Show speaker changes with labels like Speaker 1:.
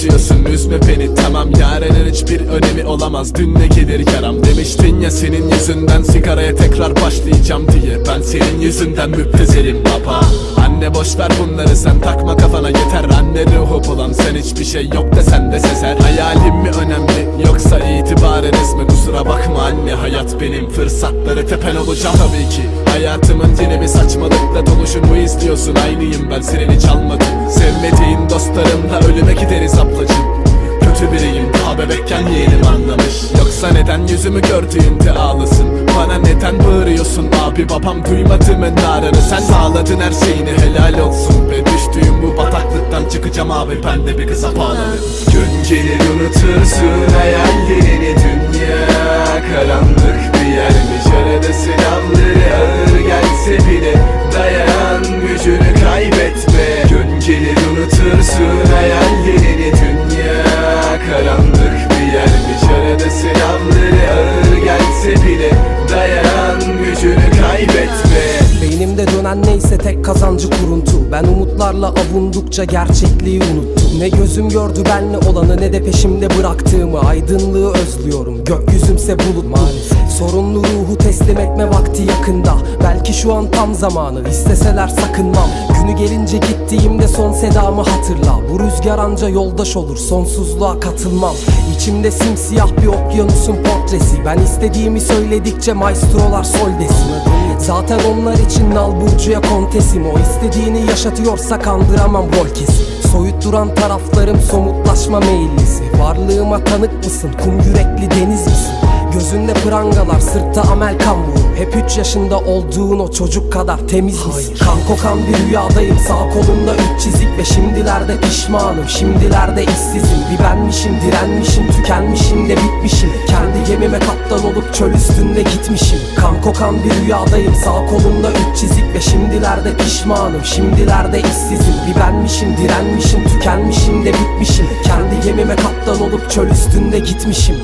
Speaker 1: yaşıyorsun üzme beni. Tamam Yarının hiçbir önemi olamaz. Dün ne gelir yaram Demiştin ya senin yüzünden. Sigaraya tekrar başlayacağım diye. Ben senin yüzünden müptezelim baba. Anne boş ver bunları. Sen takma kafana. Yeter Anne ruhu bulan. Sen hiçbir şey yok da sende sezer. Hayalim mi önemli yoksa itibarınız mı Kusura bakma anne hayat benim fırsatları tepen olacağım tabii ki Hayatımın yeni bir saçmalıkla doluşumu istiyorsun Aynıyım ben senin hiç almadım Sevmediğin dostlarımla ölüme gideriz ablacım Kötü biriyim daha bebekken yeğenim anlamış. Yoksa neden yüzümü gördüğünde ağlasın Bana neden bağırıyorsun? Abi babam duymadı mı narını? Sen sağladın her şeyini helal olsun be. Düştüğüm bu bataklıktan çıkacağım abi ben de bir kıza bağlanırım. Gün gelir unutursun hayallerini dünya. Karanlık bir yermiş arada sınavları ağır gelse bile Dayan gücünü kaybetme. Gün gelir unutursun
Speaker 2: Beynimde dönen neyse tek kazancı kuruntu. Ben umutlarla avundukça gerçekliği unuttum. Ne gözüm gördü benle olanı ne de peşimde bıraktığımı. Aydınlığı özlüyorum. Gökyüzümse bulut Sorunlu ruhu teslim etme vakti yakında Belki şu an tam zamanı isteseler sakınmam. Günü gelince gittiğimde son sedamı hatırla. Bu rüzgar anca yoldaş olur sonsuzluğa katılmam. İçimde simsiyah bir okyanusun portresi. Ben istediğimi söyledikçe maestrolar sol desin. Zaten onlar için nal burcuya kontesim. O istediğini yaşatıyorsa kandıramam rol kesin Soyut duran taraflarım somutlaşma meyillisi. Varlığıma tanık mısın? Kum yürekli deniz misin Gözünde prangalar sırtta amel kamburu Hep 3 yaşında olduğun o çocuk kadar temiz misin? Kan kokan bir rüyadayım sağ kolumda üç çizik Ve şimdilerde pişmanım. Şimdilerde işsizim Bir benmişim direnmişim tükenmişim de bitmişim. Kendi gemime kaptan olup çöl üstünde gitmişim. Kan kokan bir rüyadayım sağ kolumda üç çizik Ve şimdilerde pişmanım. Şimdilerde işsizim Bir benmişim direnmişim tükenmişim de bitmişim. Kendi gemime kaptan olup çöl üstünde gitmişim